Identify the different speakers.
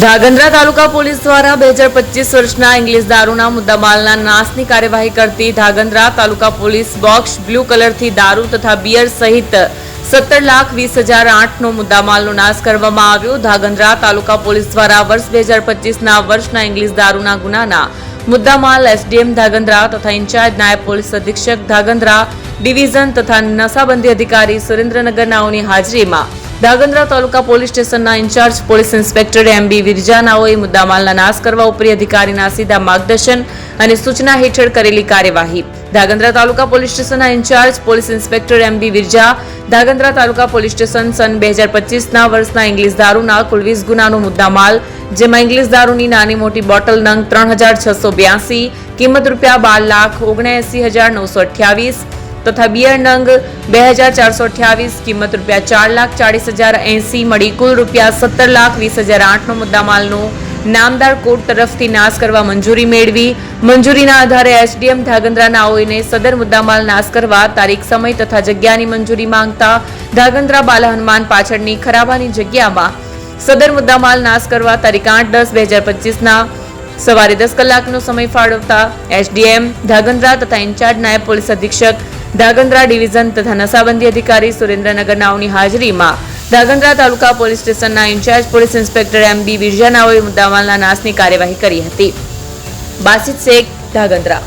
Speaker 1: Dhrangadhra taluka police દ્વારા બે હજાર પચીસ વર્ષના ઇંગ્લિશ દારૂના મુદ્દામાલના નાશની કાર્યવાહી કરતી Dhrangadhra taluka police box blue કલરથી દારૂ તથા બિયર સહિત સત્તર લાખ વીસ હજાર આઠનો મુદ્દામાલનો નાશ કરવામાં આવ્યો. ધાગંદ્રા તાલુકા પોલીસ દ્વારા વર્ષ બે હજાર પચીસના વર્ષના ઇંગ્લિશ દારૂના ગુનાના મુદ્દામાલ એસડીએમ ધાગંદ્રા તથા ઇન્ચાર્જ નાયબ પોલીસ અધિક્ષક ધાગંદ્રા ડિવિઝન તથા નશાબંધી અધિકારી સુરેન્દ્રનગરનાઓની હાજરીમાં ધાગંદ્રા તાલુકા પોલીસ સ્ટેશનના in charge police inspector M B વિરજાનાઓએ મુદ્દામાલના નાશ કરવા ઉપરી અધિકારીના સીધા માર્ગદર્શન અને સૂચના હેઠળ કરેલી કાર્યવાહી. ધાગંદ્રા તાલુકા પોલીસ સ્ટેશનના in charge police inspector M B Virja Dhrangadhra taluka police station સન બે હજાર પચીસના વર્ષના ઇંગ્લિશ દારૂના કુલ વીસ ગુનાનો મુદ્દામાલ, જેમાં ઇંગ્લિશ દારૂની નાની મોટી બોટલ નંગ ત્રણ હજાર છસો બ્યાસી, કિંમત રૂપિયા બાર લાખ ઓગણએંસી હજાર નવસો અઠ્યાવીસ તથા બિયર નંગ બે હજાર ચારસો અઠ્યાવીસ કિંમત રૂપિયા ચાર લાખ ચાળીસ હજાર એંસી મળી કુલ રૂપિયા સત્તર લાખ વીસ હજાર આઠનો મુદ્દામાલનો નામદાર કોર્ટ તરફથી નાશ કરવા મંજૂરી મેળવી. મંજૂરીના આધારે એસડીએમ ધાગંદ્રાના ઓઈને સદર મુદ્દામાલ નાશ કરવા તારીખ, સમય તથા જગ્યાની મંજૂરી માંગતા ધાગંદ્રા બાલા હનુમાન પાછળની ખરાબાની જગ્યામાં સદર મુદ્દામાલ નાશ કરવા તારીખ આઠ દસ બે હજાર પચીસના સવારે દસ કલાકનો સમય ફાળવતા એસડીએમ ધાગંદ્રા તથા ઇન્ચાર્જ નાયબ પોલીસ અધિક્ષક ધાગંદ્રા ડિવિઝન તથા નશાબંધી અધિકારી સુરેન્દ્રનગર નાઓની હાજરીમાં. ધાગંદ્રા તાલુકા પોલીસ સ્ટેશનના in charge police inspector M B વિરજાનાઓએ મુદ્દામાલના નાશની કાર્યવાહી કરી હતી. બાસિત શેખ, ધાગંદ્રા.